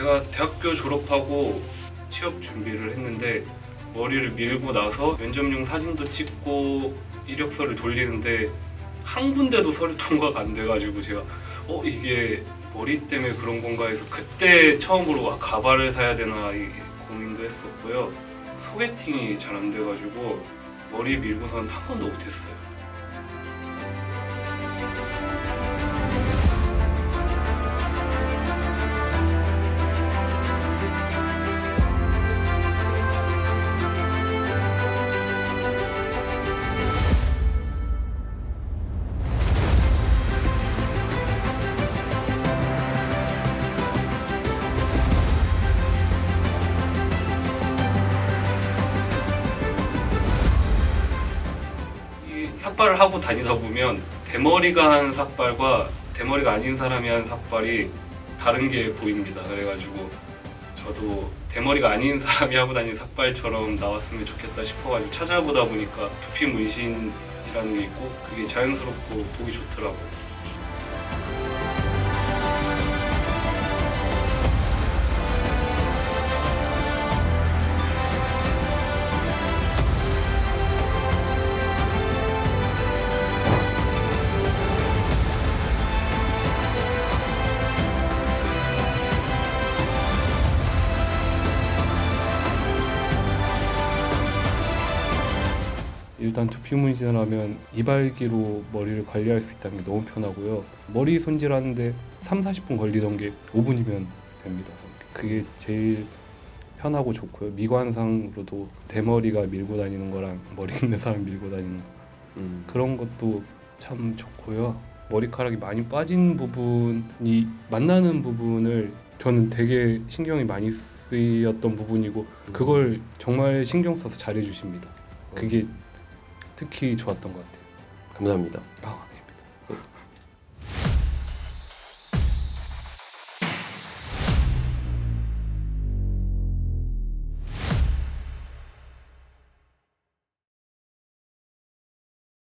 제가 대학교 졸업하고 취업 준비를 했는데 머리를 밀고 나서 면접용 사진도 찍고 이력서를 돌리는데 한 군데도 서류 통과가 안 돼가지고 제가 어 이게 머리 때문에 그런 건가 해서 그때 처음으로 아, 가발을 사야 되나 이 고민도 했었고요. 소개팅이 잘 안 돼가지고 머리 밀고선 한 번도 못했어요. 삭발을 하고 다니다 보면 대머리가 한 삭발과 대머리가 아닌 사람이 한 삭발이 다른 게 보입니다. 그래가지고 저도 대머리가 아닌 사람이 하고 다니는 삭발처럼 나왔으면 좋겠다 싶어가지고 찾아보다 보니까 두피 문신이라는 게 있고 그게 자연스럽고 보기 좋더라고요. 일단 두피 문신을 하면 이발기로 머리를 관리할 수 있다는 게 너무 편하고요. 머리 손질하는데 3, 40분 걸리던 게 5분이면 됩니다. 그게 제일 편하고 좋고요. 미관상으로도 대머리가 밀고 다니는 거랑 머리 있는 사람 밀고 다니는 거 음. 그런 것도 참 좋고요. 머리카락이 많이 빠진 부분이 만나는 부분을 저는 되게 신경이 많이 쓰였던 부분이고 그걸 정말 신경 써서 잘해 주십니다. 그게 특히 좋았던 것 같아요. 감사합니다. 아, 네.